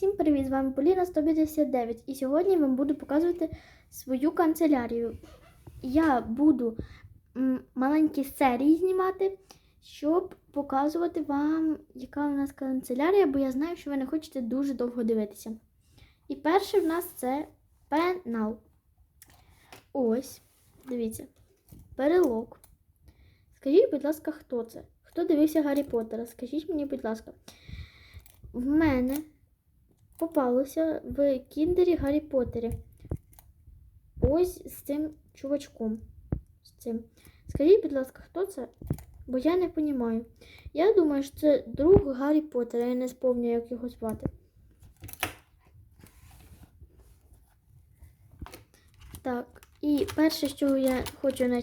Всім привіт! З вами Поліна 159 і сьогодні я вам буду показувати свою канцелярію. Я буду маленькі серії знімати, щоб показувати вам, яка у нас канцелярія, бо я знаю, що ви не хочете дуже довго дивитися. І перше в нас це пенал. Ось, дивіться, перелок. Скажіть, будь ласка, хто це? Хто дивився Гаррі Поттера? Скажіть мені, будь ласка. В мене попалося в кіндері Гаррі Поттері. Ось з цим чувачком. З цим. Скажіть, будь ласка, хто це? Бо я не розумію. Я думаю, що це друг Гаррі Поттера. Я не спомню, як його звати. Так, і перше, з чого я хочу на-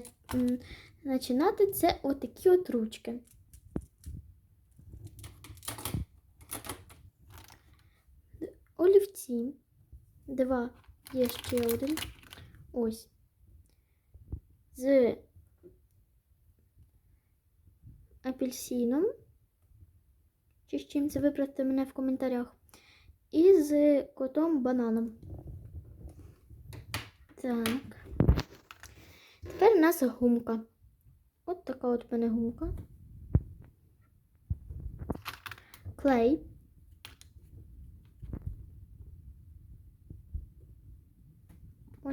починати, це отакі от ручки. Олівці. Два. Є ще один. Ось. З апельсином. Чи з чим це виправте мене в коментарях. І з котом бананом. Так. Тепер у нас гумка. От така от мене гумка. Клей.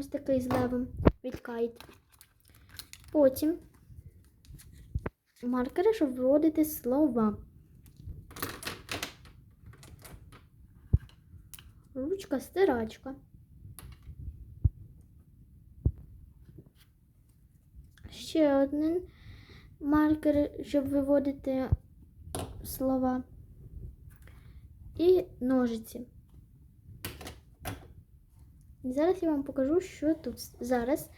Ось такий з левом від. Потім маркери, щоб вводити слова. Ручка стирачка. Ще один маркер, щоб виводити слова. І ножиці. І Зараз я вам покажу, що тут. Зараз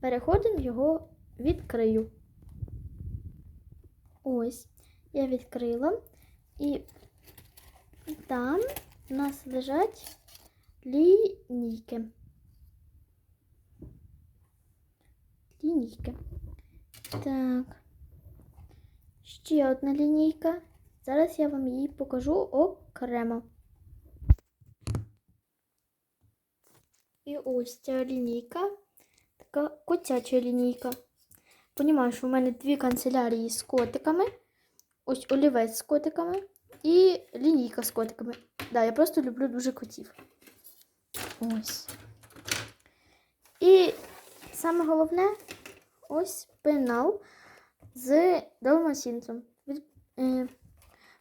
переходимо його відкрию. Ось, я відкрила. І там у нас лежать лінійки. Лінійки. Так. Ще одна лінійка. Зараз я вам її покажу окремо. І ось ця лінійка, така котяча лінійка. Понімаю, що в мене дві канцелярії з котиками. Ось олівець з котиками і лінійка з котиками. Да, я просто люблю дуже котів. Ось. І саме головне ось пенал з Далмасінцем. Е,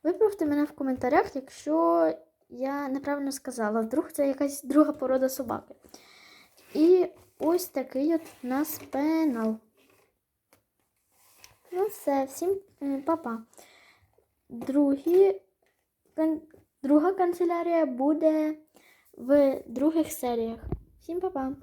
виправте мене в коментарях, якщо я неправильно сказала. Вдруг це якась друга порода собаки. І ось такий от у нас пенал. Ну все, всім е, па-па. Другі, друга канцелярія буде в других серіях. Всім па-па.